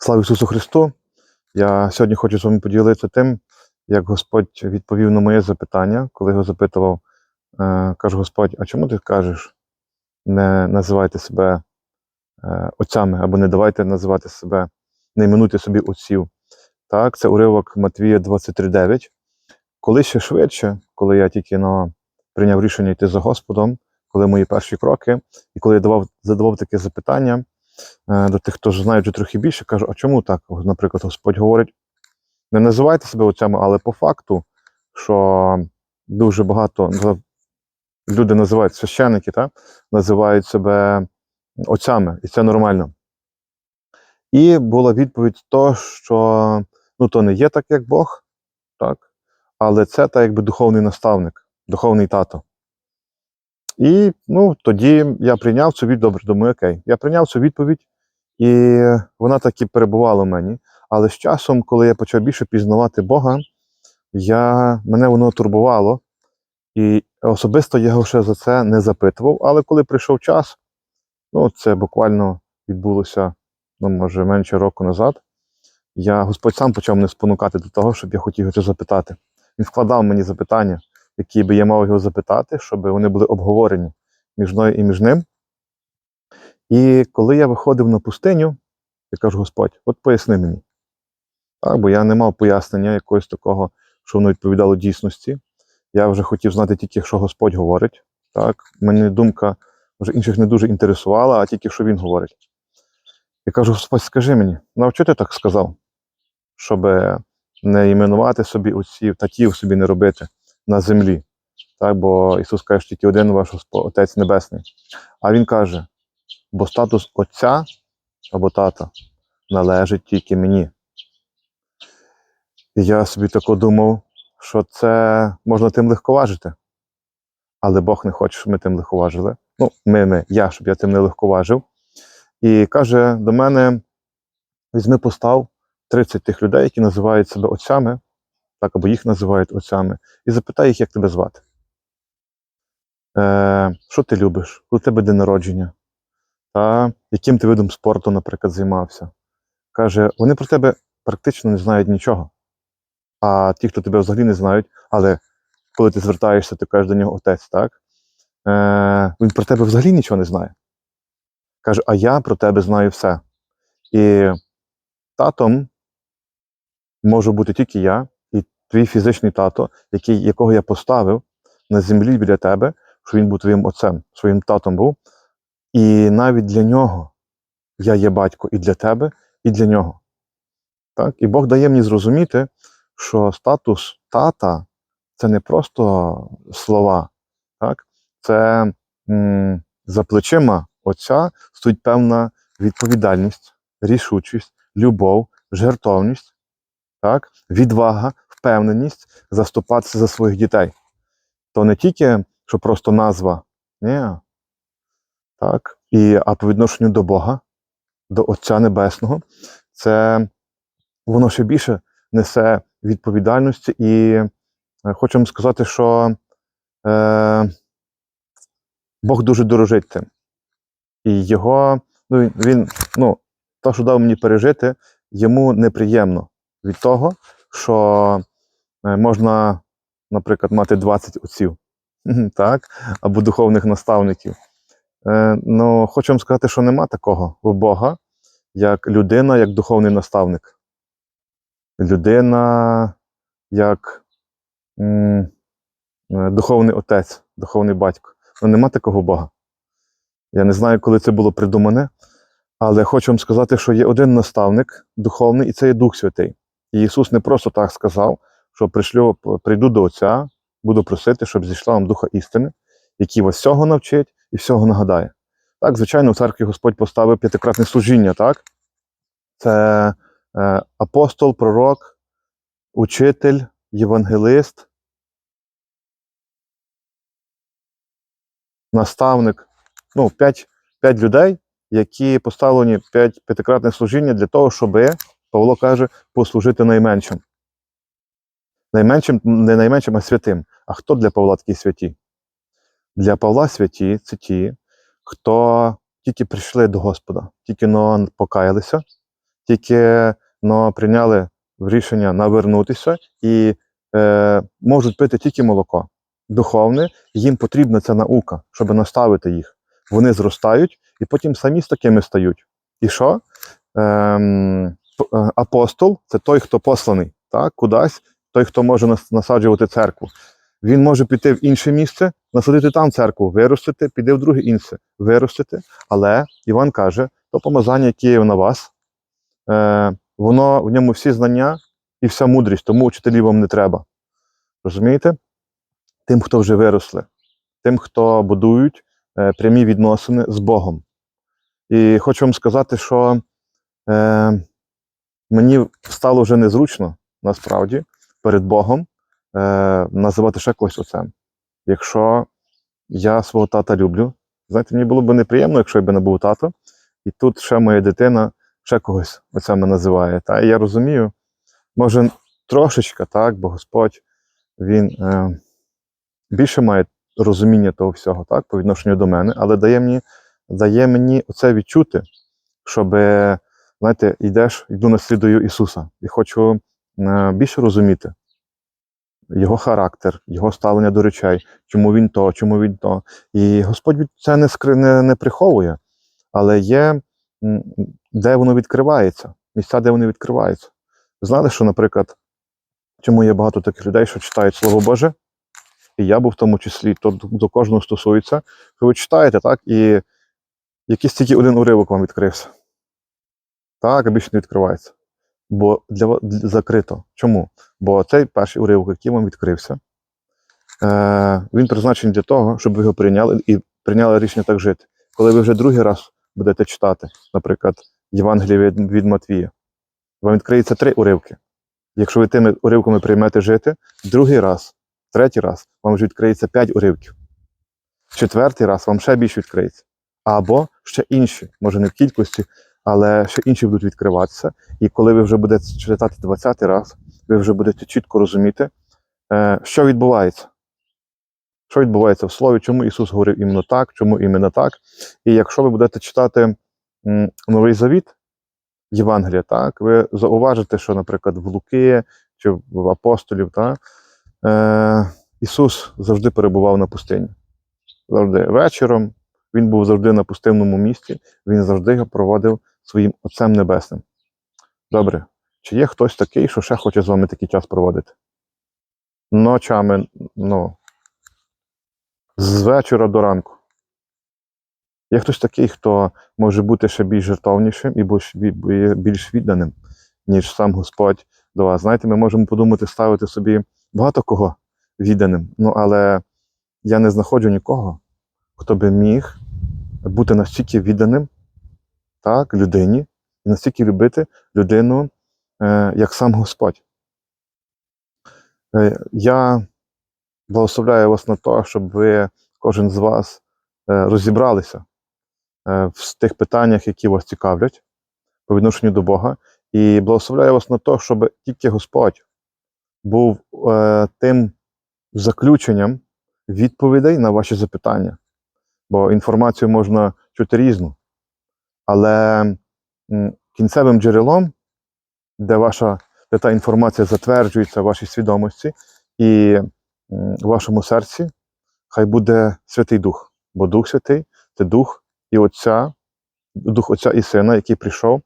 Слава Ісусу Христу! Я сьогодні хочу з вами поділитися тим, як Господь відповів на моє запитання, коли його запитував, е, каже Господь, а чому ти кажеш, не називайте себе е, отцями, або не давайте називати себе, не іменуйте собі отців. Так, це уривок Матвія 23.9. Коли ще швидше, коли я тільки ну, прийняв рішення йти за Господом, коли мої перші кроки, і коли я давав, задавав таке запитання до тих, хто знає вже трохи більше, кажу, а чому так? Наприклад, Господь говорить, не називайте себе отцями, але по факту, що дуже багато ну, люди називають священники, так? називають себе отцями, і це нормально. І була відповідь то, що ну, то не є так, як Бог, так? але це так, якби духовний наставник, духовний тато. І ну, тоді я прийняв цю відповідь, добре, думаю, окей. Я прийняв цю відповідь, і вона так і перебувала в мені. Але з часом, коли я почав більше пізнавати Бога, я, мене воно турбувало. І особисто я його ще за це не запитував. Але коли прийшов час, ну це буквально відбулося, ну, може, менше року назад, я Господь сам почав мене спонукати до того, щоб я хотів це запитати. Він вкладав мені запитання, які би я мав його запитати, щоб вони були обговорені між мною і між ним. І коли я виходив на пустиню, я кажу, Господь, от поясни мені. Так, бо я не мав пояснення якогось такого, що воно відповідало дійсності. Я вже хотів знати тільки, що Господь говорить. Так, Мене думка вже інших не дуже інтересувала, а тільки що він говорить. Я кажу, Господь, скажи мені, ну ти так сказав? Щоб не іменувати собі отців, татів собі не робити на землі. Так, бо Ісус каже, що тільки один ваш Отець Небесний. А Він каже, бо статус Отця або тата належить тільки мені. І я собі тако думав, що це можна тим легковажити. Але Бог не хоче, щоб ми тим легковажили. Ну, ми, ми, я, щоб я тим не легковажив. І каже до мене: візьми постав 30 тих людей, які називають себе отцями, так або їх називають отцями, і запитай їх, як тебе звати. Е, Що ти любиш? Коли тебе день народження? Та яким ти видом спорту, наприклад, займався? Каже, вони про тебе практично не знають нічого. А ті, хто тебе взагалі не знають, але коли ти звертаєшся, ти кажеш до нього отець, так? Е, Він про тебе взагалі нічого не знає. Каже, а я про тебе знаю все. І татом можу бути тільки я, твій фізичний тато, який, якого я поставив на землі біля тебе, що він був твоїм отцем, своїм татом був. І навіть для нього я є батько і для тебе, і для нього. Так? І Бог дає мені зрозуміти, що статус тата це не просто слова, так? це м, за плечима отця стоїть певна відповідальність, рішучість, любов, жертовність, так? відвага, впевненість заступатися за своїх дітей. То не тільки, що просто назва, ні. Так? І, а по відношенню до Бога, до Отця Небесного, це воно ще більше несе відповідальності. І е, вам сказати, що е, Бог дуже дорожить тим. І його, ну, він- ну, то, що дав мені пережити, йому неприємно від того, що е, можна, наприклад, мати 20 отців, так? або духовних наставників. Е, ну, хочу вам сказати, що нема такого в Бога, як людина, як духовний наставник. Людина як м, е, духовний отець, духовний батько. Ну, нема такого Бога. Я не знаю, коли це було придумане, але хочу вам сказати, що є один наставник духовний, і це є Дух Святий. І Ісус не просто так сказав, що пришлю, прийду до Отця, буду просити, щоб зійшла вам Духа істини, який вас всього навчить і всього нагадає. Так, звичайно, в церкві Господь поставив п'ятикратне служіння, так? Це е, апостол, пророк, учитель, євангелист, наставник. Ну, п'ять, людей, які поставлені п'ять п'ятикратне служіння для того, щоб, Павло каже, послужити найменшим. Найменшим, не найменшим, а святим. А хто для Павла такі святі? Для Павла святі це ті, хто тільки прийшли до Господа, тільки но покаялися, тільки но прийняли рішення навернутися і е, можуть пити тільки молоко. Духовне, їм потрібна ця наука, щоб наставити їх. Вони зростають і потім самі з такими стають. І що? Ем, апостол це той, хто посланий, так, кудись, той, хто може насаджувати церкву. Він може піти в інше місце, насадити там церкву, виростити, піде в друге інше, виростити. Але Іван каже, то помазання, яке є на вас, е, воно в ньому всі знання і вся мудрість, тому вчителів вам не треба. Розумієте? Тим, хто вже виросли, тим, хто будують е, прямі відносини з Богом. І хочу вам сказати, що е, мені стало вже незручно насправді перед Богом е, називати ще когось отцем. Якщо я свого тата люблю, знаєте, мені було б неприємно, якщо я б не був тато, і тут ще моя дитина ще когось отцями називає. Та? І я розумію, може, трошечка, так, бо Господь він е, більше має розуміння того всього, так, по відношенню до мене, але дає мені, дає мені оце відчути, щоб, знаєте, йдеш, йду наслідую Ісуса і хочу е, більше розуміти його характер, його ставлення до речей, чому він то, чому він то. І Господь це не, скри, не, не приховує, але є, де воно відкривається, місця, де вони відкриваються. Ви знали, що, наприклад, чому є багато таких людей, що читають Слово Боже, і я був в тому числі, то до кожного стосується, що ви читаєте, так, і якийсь тільки один уривок вам відкрився. Так, а більше не відкривається. Бо для, для закрито. Чому? Бо цей перший уривок, який вам відкрився, е, він призначений для того, щоб ви його прийняли і прийняли рішення так жити. Коли ви вже другий раз будете читати, наприклад, Євангеліє від, від Матвія, вам відкриється три уривки. Якщо ви тими уривками приймете жити, другий раз, третій раз вам вже відкриється п'ять уривків. Четвертий раз вам ще більше відкриється. Або ще інші, може не в кількості, але ще інші будуть відкриватися. І коли ви вже будете читати 20 раз, ви вже будете чітко розуміти, е, що відбувається. Що відбувається в слові, чому Ісус говорив іменно так, чому іменно так. І якщо ви будете читати Новий Завіт, Євангелія, так, ви зауважите, що, наприклад, в Луки чи в апостолів, так, е, Ісус завжди перебував на пустині. Завжди вечором. Він був завжди на пустинному місці, він завжди його проводив своїм Отцем Небесним. Добре, чи є хтось такий, що ще хоче з вами такий час проводити? Ночами, ну, з вечора до ранку. Є хтось такий, хто може бути ще більш жертовнішим і більш відданим, ніж сам Господь до вас. Знаєте, ми можемо подумати, ставити собі багато кого відданим. Ну, але я не знаходжу нікого, хто би міг бути настільки відданим так, людині і настільки любити людину, е, як сам Господь. Е, я благословляю вас на те, щоб ви, кожен з вас, е, розібралися в тих питаннях, які вас цікавлять по відношенню до Бога. І благословляю вас на те, щоб тільки Господь був тим заключенням відповідей на ваші запитання. Бо інформацію можна чути різну. Але кінцевим джерелом, де ваша де та інформація затверджується в вашій свідомості і в вашому серці, хай буде Святий Дух. Бо Дух Святий це Дух і Отця, Дух Отця і Сина, який прийшов,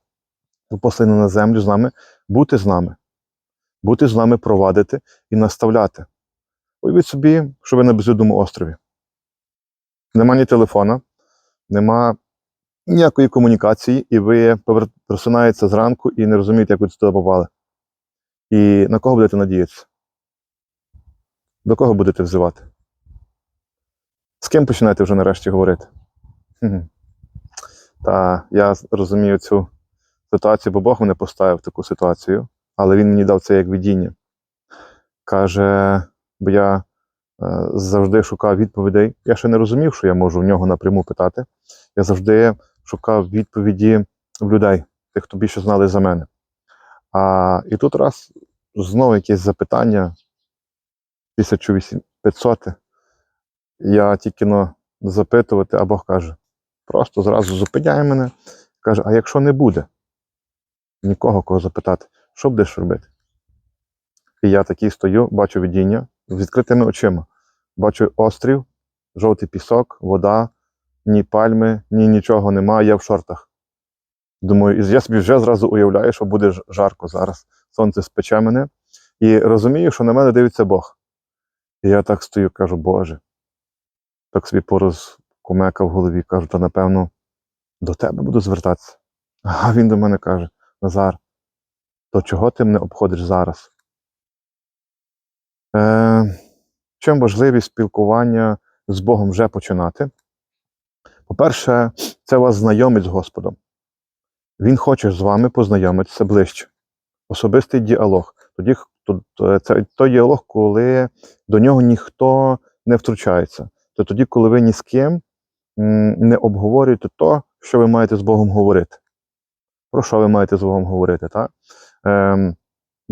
посланий на землю з нами, бути з нами, бути з нами, провадити і наставляти. Уявіть собі, що ви на безлюдному острові. Нема ні телефона, нема ніякої комунікації, і ви просинаєтеся зранку і не розумієте, як ви туди попали. І на кого будете надіятися? До кого будете взивати? З ким починаєте вже нарешті говорити? Хм. Та я розумію цю ситуацію, бо Бог мене поставив таку ситуацію, але Він мені дав це як видіння. Каже, бо я завжди шукав відповідей. Я ще не розумів, що я можу в нього напряму питати. Я завжди шукав відповіді в людей, тих, хто більше знали за мене. А, і тут раз знову якесь запитання 1500. Я тільки но запитувати, а Бог каже: просто зразу зупиняє мене. Каже: а якщо не буде? нікого кого запитати, що будеш робити. І я такий стою, бачу видіння з відкритими очима. Бачу острів, жовтий пісок, вода, ні пальми, ні нічого немає, я в шортах. Думаю, я собі вже зразу уявляю, що буде жарко зараз. Сонце спече мене. І розумію, що на мене дивиться Бог. І я так стою, кажу, Боже. Так собі порозкумекав в голові, кажу, то напевно до тебе буду звертатися. А він до мене каже: Назар, то чого ти мене обходиш зараз? Е, чим важливість спілкування з Богом вже починати? По-перше, це вас знайомить з Господом. Він хоче з вами познайомитися ближче. Особистий діалог. Тоді то- це той діалог, коли до нього ніхто не втручається. Це тоді, коли ви ні з ким не обговорюєте то, що ви маєте з Богом говорити. Про що ви маєте з Богом говорити? Так? Ем,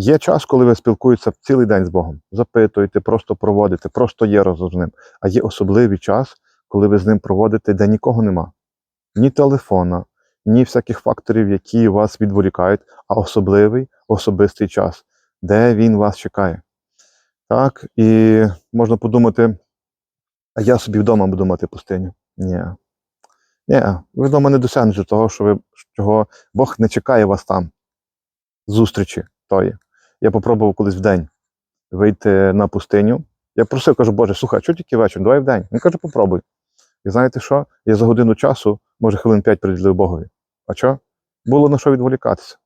є час, коли ви спілкуєтеся цілий день з Богом. Запитуєте, просто проводите, просто є разом з ним. А є особливий час, коли ви з ним проводите, де нікого нема. Ні телефона, ні всяких факторів, які вас відволікають, а особливий особистий час, де він вас чекає. Так, і можна подумати, а я собі вдома буду мати пустиню. Ні. Ні, ви вдома не досягнете того, що ви, чого Бог не чекає вас там, зустрічі тої. Я попробував колись в день вийти на пустиню. Я просив, кажу, Боже, слухай, чого тільки вечір? Давай в день. Він каже, попробуй. І знаєте що? Я за годину часу, може, хвилин 5 приділив Богові. А що? Було на що відволікатися.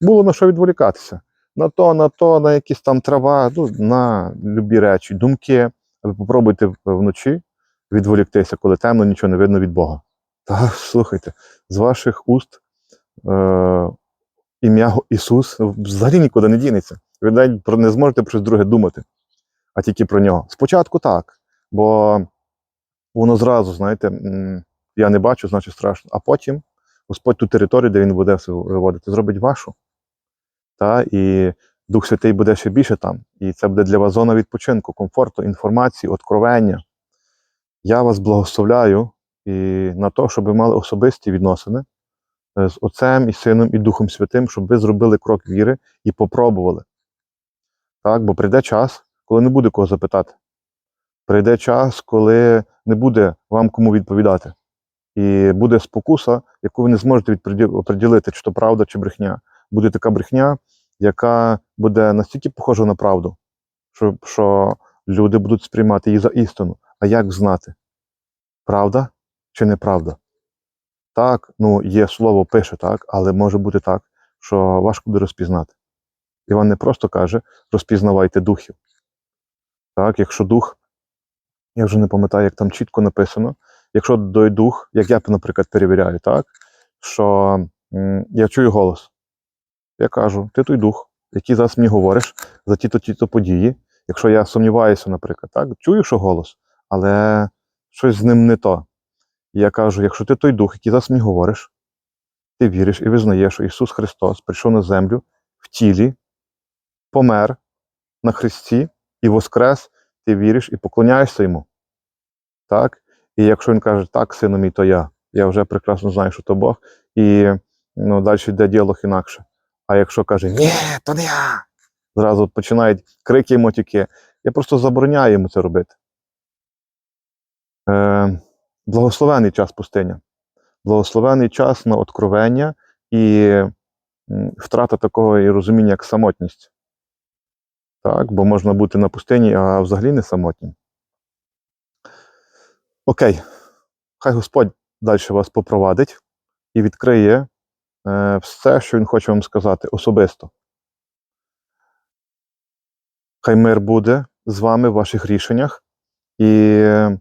Було на що відволікатися. На то, на то, на якісь там трава, ну, на любі речі, думки. Ви попробуйте вночі відволіктися, коли темно, нічого не видно від Бога. Та слухайте, з ваших уст е, ім'я Ісус взагалі нікуди не дінеться. Ви навіть не зможете про щось друге думати, а тільки про нього. Спочатку так, бо воно зразу, знаєте, я не бачу, значить страшно. А потім Господь ту територію, де він буде все виводити, зробить вашу. Та, і Дух Святий буде ще більше там. І це буде для вас зона відпочинку, комфорту, інформації, откровення. Я вас благословляю і на те, щоб ви мали особисті відносини з Отцем і Сином і Духом Святим, щоб ви зробили крок віри і попробували. Так, бо прийде час, коли не буде кого запитати. Прийде час, коли не буде вам кому відповідати. І буде спокуса, яку ви не зможете оприділити, чи то правда, чи брехня. Буде така брехня, яка буде настільки похожа на правду, що, що люди будуть сприймати її за істину. А як знати, правда чи неправда? Так, ну є слово пише так, але може бути так, що важко буде розпізнати. Іван не просто каже, розпізнавайте духів. Так, якщо дух, я вже не пам'ятаю, як там чітко написано, якщо той дух, як я, наприклад, перевіряю, так, що я чую голос. Я кажу, ти той дух, який зараз мені говориш за ті-то ті-то події. Якщо я сумніваюся, наприклад, так, чую, що голос, але щось з ним не то. Я кажу, якщо ти той дух, який зараз мені говориш, ти віриш і визнаєш, що Ісус Христос прийшов на землю в тілі, помер на Христі і воскрес, ти віриш і поклоняєшся йому. Так? І якщо він каже, так, сину мій, то я, я вже прекрасно знаю, що то Бог, і ну, далі йде діалог інакше. А якщо каже, ні, то не я, зразу починають крики і мотюки. Я просто забороняю йому це робити. Е, благословений час пустиня. Благословений час на откровення і втрата такого і розуміння, як самотність. Так, бо можна бути на пустині, а взагалі не самотнім. Окей, хай Господь далі вас попровадить і відкриє е, все, що Він хоче вам сказати особисто. Хай мир буде з вами в ваших рішеннях, і е,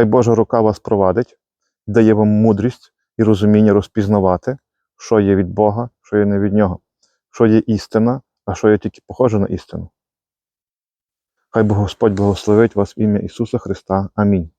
хай Божа рука вас провадить, дає вам мудрість і розуміння розпізнавати, що є від Бога, що є не від Нього, що є істина, а що є тільки похоже на істину. Хай Бог Господь благословить вас в ім'я Ісуса Христа. Амінь.